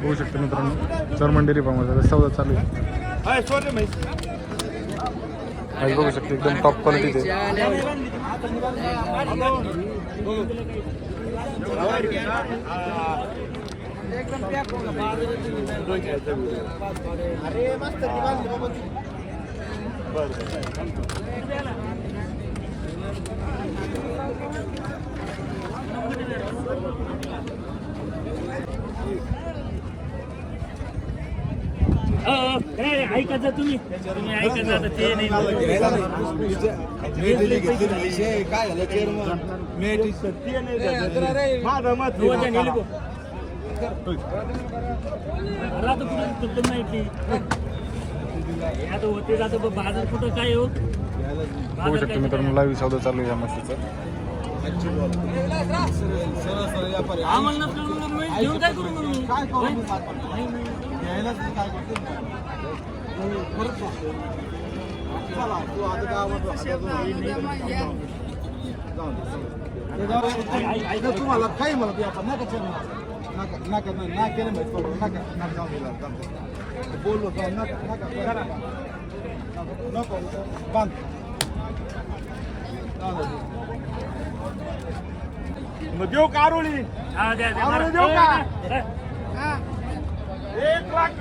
बघू शकता मित्रांनो. चर्मन डेअरी फार्मचा सौदा चालू आहे. आज बघू शकते एकदम टॉप क्वालिटीचे बरं मस्त ती बांधली बाबा ती. ऐकायचं तुम्ही. तुम्ही ते नाही. काय झालं चेअरमन माझं मत तर कुठं? आता होते जातं बाजार कुठं काय हो? बघू शकता मित्रांनो लाईव्ह सौदा चालू आहे या म्हशीचा आम्हाला नसलं म्हणून? घेऊन काय करू म्हणून होय? नाही, नाही. तुम्हाला काही म्हणत नाही आपण. नका चेअरमन नका. नका नाही ना केलं माहिती पडलं नका नका जाऊन दिला जाऊन. बोललो का नका नका नको बांध मग देऊ का आरोळी? देऊ का? हा. एक लाख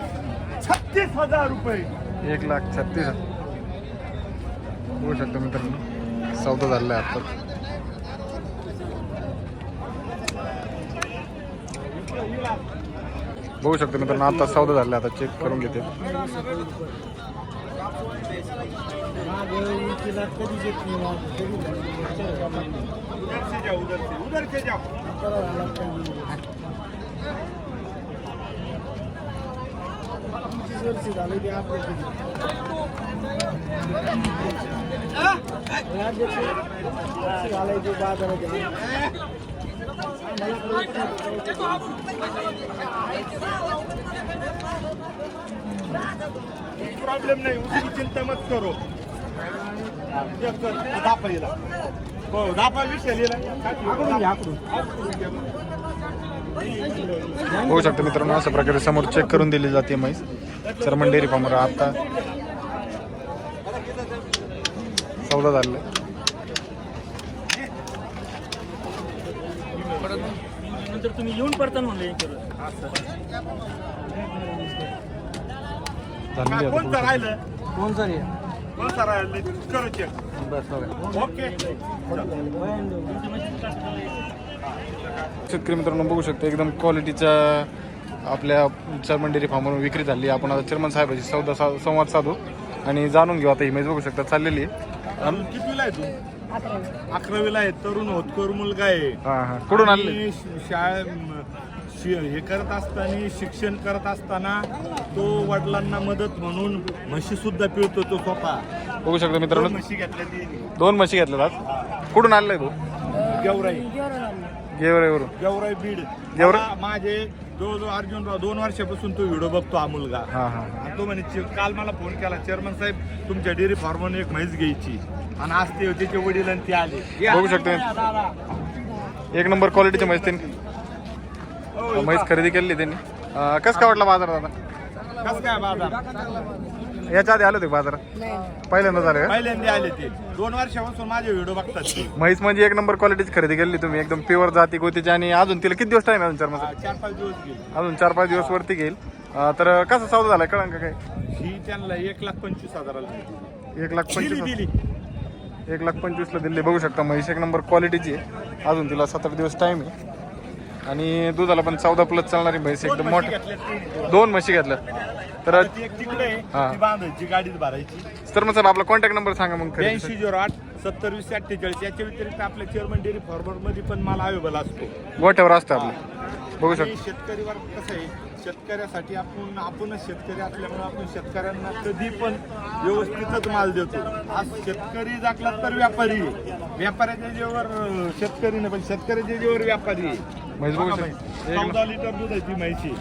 छत्तीस हजार रुपये। एक लाख छत्तीस बघू शकता मित्रांनो सौदा झालेला आहे आता बघू शकता मित्रांनो आता सौदा झाला आता चेक करून घेते। उधर से जाओ उधर से उधर से जाओ। प्रॉब्लेम नाही उसकी चिंता मत करो. एक कर, दापा हिला. हो दापा विषय लिहिला. बघू शकता मित्रांनो अशा प्रकारे समोर चेक करून दिली जाते म्हैस. चर्मन डेअरी फार्मवर आता सौदा झालेला. नंतर तुम्ही येऊन पडताना म्हणलं कोणतं राहिलं? कोणतं ओके. शेतकरी मित्रांनो बघू शकता एकदम क्वालिटीच्या आपल्या चर्मन डेअरी फार्मवरून विक्री झाली. आपण आता चर्मन साहेबाची सौदा सा- संवाद साधू आणि जाणून घेऊ. आता ही मेज बघू शकता. चाललेली कितवीला आहे तू? अकरावीला आहे. तरुण होतकर मुलगा आहे. हां हां. कुठून आणले आणि शाळे शि- हे करत असताना शिक्षण करत असताना तो वडिलांना मदत म्हणून म्हशी सुद्धा पिळतो तो स्वतः बघू शकता दोन मित्रांनो म्हशी घेतल्या ती दोन म्हशी घेतल्यात आज. कुठून आणलाय तू? गेवराई. गेवरेवरून गेवराई बीड. गेवराई? मला माझे जवळजवळ अर्जुनराव दोन वर्षापासून तो व्हिडिओ बघतो हा मुलगा. हां हां आणि तो म्हणे "चे- काल मला फोन केला चेअरमन साहेब तुमच्या डेअरी फार्मवर एक म्हैस घ्यायची. आणि आज ते त्याचे वडील आणि ते आले. बघू शकते. एक नंबर क्वालिटीचे म्हैस त्यांनी. हो, म्हैस खरेदी केली त्यांनी. अं, कसं काय वाटला बाजार दादा? कसं काय बाबा याच्या आधी आले होते बाजारात? पहिल्यांदा झालं का? पहिल्यांदा आले ते. दोन वर्षापासून माझे व्हिडिओ बघतात ते. म्हैस म्हणजे एक नंबर क्वालिटीची खरेदी केली तुम्ही. एकदम प्युअर जाती गोतीची आणि अजून तिला किती दिवस टाइम आहे अजून चार हा, चार पाच दिवस गेले. अजून चार पाच दिवस वरती घेईल अं, तर कसा सौदा झालाय कळंन का काय? ही त्यांना एक लाख पंचवीस हजाराला दिली. एक लाख दिली पंचवीस दिली. एक लाख पंचवीसला दिली. बघू शकता म्हैस एक नंबर क्वालिटीची आहे. अजून तिला सात आठ दिवस टाइम आहे. आणि दुधाला पण चौदा प्लस चालणारी म्हैस एकदम तीन. दोन म्हशी घेतल्या तर तर मग साहेब आपला कॉन्टॅक्ट नंबर सांगा मग ब्याऐंशी झिरो आठ सत्तर वीस अठ्ठेचाळीस. याच्या व्यतिरिक्त आपल्या चेअरमन डेअरी फॉर्मरमध्ये पण माल अवेलेबल असतो. गोठ्यावर असतं आपलं. बघू शकता. शेतकरीवर कसं आहे शेतकऱ्यासाठी आपण आपणच शेतकरी असल्यामुळे आपण शेतकऱ्यांना कधी पण व्यवस्थितच माल देतो. आज शेतकरी जाकला तर व्यापारी आहे. व्यापाऱ्याच्या जेवर शेतकरी नाही पण शेतकऱ्याच्या जेवर व्यापारी आहे. म्हैस बघू बघा शकता म्हैस. एक चौदा लिटर दूध आहे ती म्हैशी